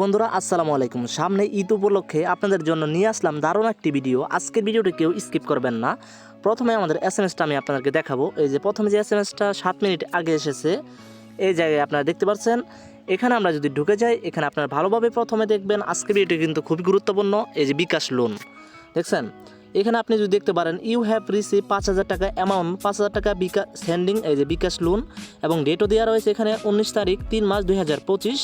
বন্ধুরা, আসসালামু আলাইকুম। সামনে ঈদ উপলক্ষে আপনাদের জন্য নিয়ে আসলাম দারুণ একটি ভিডিও। আজকের ভিডিওটি কেউ স্কিপ করবেন না। প্রথমে আমাদের এস এম এসটা আমি আপনাদেরকে দেখাবো। এই যে প্রথমে যে এস এম এসটা সাত মিনিট আগে এসেছে, এই জায়গায় আপনারা দেখতে পাচ্ছেন। এখানে আমরা যদি ঢুকে যাই, এখানে আপনারা ভালোভাবে প্রথমে দেখবেন, আজকের ভিডিওটি কিন্তু খুবই গুরুত্বপূর্ণ। এই যে বিকাশ লোন দেখছেন? এখানে আপনি যদি দেখতে পারেন ইউ হ্যাভ রিসিভ পাঁচ হাজার টাকা অ্যামাউন্ট পাঁচ হাজার টাকা বিকাশ সেন্ডিং এই যে বিকাশ লোন এবং ডেটও দেওয়া রয়েছে এখানে উনিশ তারিখ তিন মাস দুই হাজার পঁচিশ।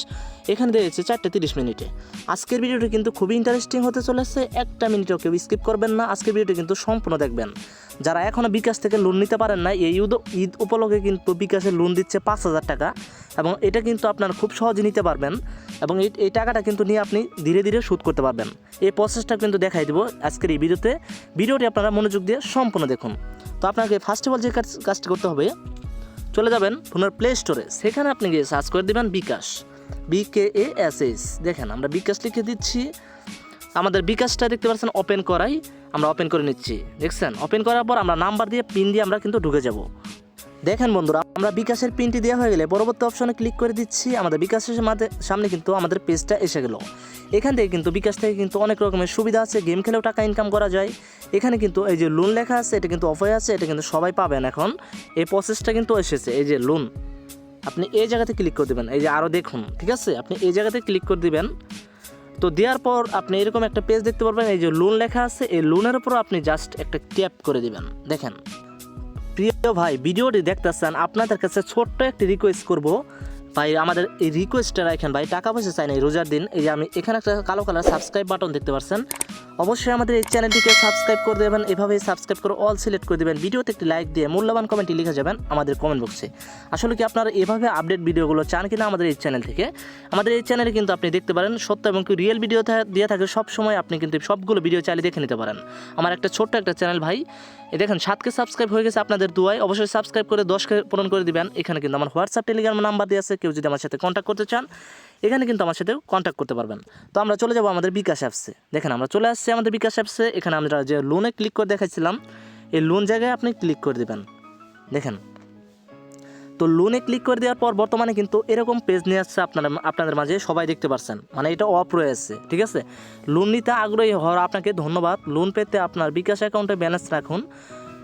এখানে দিয়েছে চারটে তিরিশ মিনিটে। আজকের ভিডিওটি কিন্তু খুবই ইন্টারেস্টিং হতে চলেছে। একটা মিনিটও কেউ স্কিপ করবেন না। আজকের ভিডিওটি কিন্তু সম্পূর্ণ দেখবেন। যারা এখনও বিকাশ থেকে লোন নিতে পারেন না এই ঈদ উপলক্ষে কিন্তু বিকাশে লোন দিচ্ছে পাঁচ হাজার টাকা। এবং এটা কিন্তু আপনার খুব সহজে নিতে পারবেন এবং এই টাকাটা কিন্তু নিয়ে আপনি ধীরে ধীরে শোধ করতে পারবেন। এই প্রসেসটা কিন্তু দেখাই দেবো আজকের এই ভিডিওতে। ভিডিওটি আপনারা মনোযোগ দিয়ে সম্পূর্ণ দেখুন। তো আপনাকে ফার্স্ট অফ অল যে কাজ- কাজটি করতে হবে, চলে যাবেন ফোনের প্লে স্টোরে সেখানে আপনি গিয়ে সার্চ করে দেবেন বিকাশ। বিকে এ এস এস দেখেন, আমরা বিকাশ লিখে দিচ্ছি। আমাদের বিকাশটা দেখতে পাচ্ছেন ওপেন করাই। আমরা ওপেন করে নিচ্ছি। দেখছেন? ওপেন করার পর আমরা নাম্বার দিয়ে পিন দিয়ে আমরা কিন্তু ঢুকে যাব। দেখেন বন্ধুরা, আমরা বিকাশের পিনটি দেওয়া হয়ে গেলে পরবর্তী অপশনে ক্লিক করে দিচ্ছি। আমাদের বিকাশের সামনে কিন্তু আমাদের পেজটা এসে গেল। এখান থেকে কিন্তু বিকাশ থেকে কিন্তু অনেক রকমের সুবিধা আছে গেম খেলেও টাকা ইনকাম করা যায়। এখানে কিন্তু এই যে লোন লেখা আছে, এটা কিন্তু অফার আছে, এটা কিন্তু সবাই পাবেন এখন। এই প্রসেসটা কিন্তু এসেছে, এই যে লোন আপনি এই জায়গাতে ক্লিক করে দেবেন, এই যে আরও দেখুন, ঠিক আছে? আপনি এই জায়গাতে ক্লিক করে দিবেন। তো দেওয়ার পর আপনি এরকম একটা পেজ দেখতে পারবেন, এই যে লোন লেখা আছে, এই লোনের উপর আপনি জাস্ট একটা ট্যাপ করে দেবেন, দেখেন। প্রিয় ভাই ভিডিওটি দেখতেছেন আপনাদের কাছে ছোট্ট একটি রিকোয়েস্ট করব। ভাই, আমাদের এই রিকোয়েস্টটা রাখেন ভাই, টাকা পয়সা চাই না এই রোজার দিন। এই যে আমি এখানে একটা কালো কালার সাবস্ক্রাইব বাটন দেখতে পাচ্ছেন অবশ্যই আমাদের এই চ্যানেলটিকে সাবস্ক্রাইব করে দেবেন, এভাবেই সাবস্ক্রাইব করে অল সিলেক্ট করে দেবেন। ভিডিওতে একটি লাইক দিয়ে মূল্যবান কমেন্টটি লিখে যাবেন আমাদের কমেন্ট বক্সে আসলে কি আপনারা এভাবে আপডেট ভিডিওগুলো চান কিনা আমাদের এই চ্যানেল থেকে? আমাদের এই চ্যানেলে কিন্তু আপনি দেখতে পারেন, সত্য এবং কি রিয়েল ভিডিও দিয়ে থাকে সব সময় আপনি কিন্তু সবগুলো ভিডিও চালিয়ে দেখে নিতে পারেন। আমার একটা ছোট্ট একটা চ্যানেল ভাই, এই দেখেন, সাতকে সাবস্ক্রাইব হয়ে গেছে আপনাদের দুয়ায়। অবশ্যই সাবস্ক্রাইব করে দশকে পূরণ করে দিবেন। এখানে কিন্তু আমার হোয়াটসঅ্যাপ টেলিগ্রাম নাম্বার দিয়ে আছে কেউ যদি আমার সাথে কন্ট্যাক্ট করতে চান, এখানে কিন্তু আমার সাথেও কন্ট্যাক্ট করতে পারবেন। তো আমরা চলে যাব আমাদের বিকাশ অ্যাপসে দেখেন, আমরা চলে আসছি আমাদের বিকাশ অ্যাপসে এখানে আমরা যে লোনে ক্লিক করে দেখাচ্ছিলাম এই লোন জায়গায় আপনি ক্লিক করে দেবেন। দেখেন, তো লোনে ক্লিক করে দেওয়ার পর বর্তমানে কিন্তু এরকম পেজ নিয়ে আসছে আপনারা, আপনাদের মাঝে সবাই দেখতে পাচ্ছেন মানে এটা অফ রয়েছে, ঠিক আছে? লোন নিতে আগ্রহী হওয়ার আপনাকে ধন্যবাদ। লোন পেতে আপনার বিকাশ অ্যাকাউন্টে ব্যালেন্স রাখুন।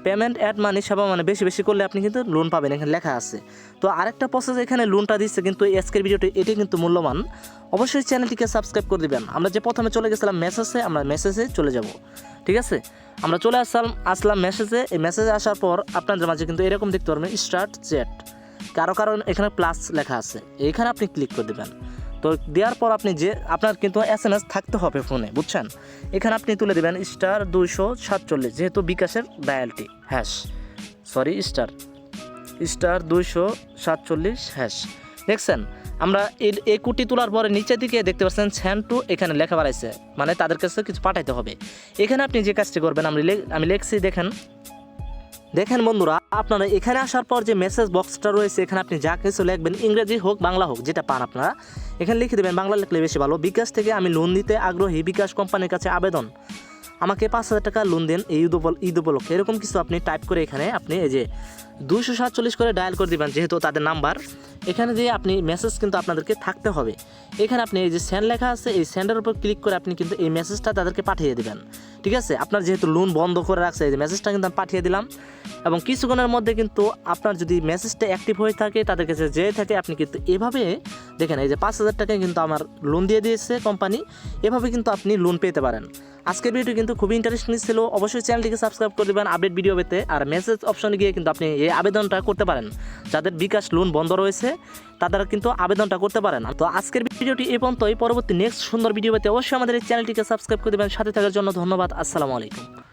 পেমেন্ট অ্যাড মানি সেবা মানে বেশি বেশি করলে আপনি কিন্তু লোন পাবেন। এখানে লেখা আছে। তো আরেকটা প্রসেস এখানে লোনটা দিচ্ছে কিন্তু আজকের ভিডিওটি এটি কিন্তু মূল্যবান। অবশ্যই চ্যানেলটিকে সাবস্ক্রাইব করে দিবেন। আমরা যে প্রথমে চলে গেছিলাম মেসেজে আমরা মেসেজে চলে যাব। ঠিক আছে? আমরা চলে আসলাম আসলাম মেসেজে এই মেসেজে আসার পর আপনাদের মাঝে কিন্তু এরকম দেখতে পারবেন স্টার্ট চ্যাট কারও কারণ এখানে প্লাস লেখা আছে। এখানে আপনি ক্লিক করে দেবেন। তো দেওয়ার পর আপনি যে, আপনার কিন্তু এস এম এস থাকতে হবে ফোনে, বুঝছেন? এখানে আপনি তুলে দেবেন স্টার দুইশো সাতচল্লিশ, যেহেতু বিকাশের ডায়ালটি হ্যাশ সরি স্টার স্টার দুইশো সাতচল্লিশ হ্যাশ দেখছেন? আমরা এই কুটি তোলার পরে নিচের দিকে দেখতে পাচ্ছেন স্যান্ড টু এখানে লেখা বাড়াইছে মানে তাদের কাছে কিছু পাঠাইতে হবে। এখানে আপনি যে কাজটি করবেন, আমি আমি লেখছি, দেখেন। দেখেন বন্ধুরা, আপনারা এখানে আসার পর যে মেসেজ বক্সটা রয়েছে, এখানে আপনি যা কিছু লিখবেন, ইংরেজি হোক, বাংলা হোক, যেটা পান আপনারা এখানে লিখে দেবেন, বাংলা লিখলে বেশি ভালো। বিকাশ থেকে আমি লোন দিতে আগ্রহী বিকাশ কোম্পানির কাছে আবেদন। আমাকে পাঁচ হাজার টাকা লোন দেন এই ঈদ ঈদ উপলক্ষে। এরকম কিছু আপনি টাইপ করে এখানে আপনি এই যে দুশো সাতচল্লিশ করে ডায়াল করে দিবেন, যেহেতু তাদের নাম্বার এখানে যে আপনি মেসেজ কিন্তু আপনাদেরকে থাকতে হবে। এখানে আপনি এই যে সেন্ড লেখা আছে, এই সেন্ডের উপর ক্লিক করে আপনি কিন্তু এই মেসেজটা তাদেরকে পাঠিয়ে দেবেন। ঠিক আছে? আপনার যেহেতু লোন বন্ধ করে রাখছে, এই যে মেসেজটা কিন্তু আমি পাঠিয়ে দিলাম। এবং কিছুক্ষণের মধ্যে কিন্তু আপনার যদি মেসেজটা অ্যাক্টিভ হয়ে থাকে, তাদের কাছে যেয়ে থাকে, আপনি কিন্তু এভাবে দেখেন, এই যে পাঁচ হাজার টাকায় কিন্তু আমার লোন দিয়ে দিয়েছে কোম্পানি এভাবে কিন্তু আপনি লোন পেতে পারেন। আজকের ভিডিও কিন্তু খুবই ইন্টারেস্টিং ছিল, অবশ্যই চ্যানেলটিকে সাবস্ক্রাইব করে দেবেন আপডেট ভিডিও পেতে, আর মেসেজ অপশনে গিয়ে কিন্তু আপনি এই আবেদনটা করতে পারেন। যাদের বিকাশ লোন বন্ধ রয়েছে তারা কিন্তু আবেদনটা করতে পারেন। তো আজকের ভিডিওটি এই পর্যন্তই, পরবর্তী নেক্সট সুন্দর ভিডিও পেতে অবশ্যই আমাদের এই চ্যানেলটিকে সাবস্ক্রাইব করে দেবেন। সাথে থাকার জন্য ধন্যবাদ, আসসালামু আলাইকুম।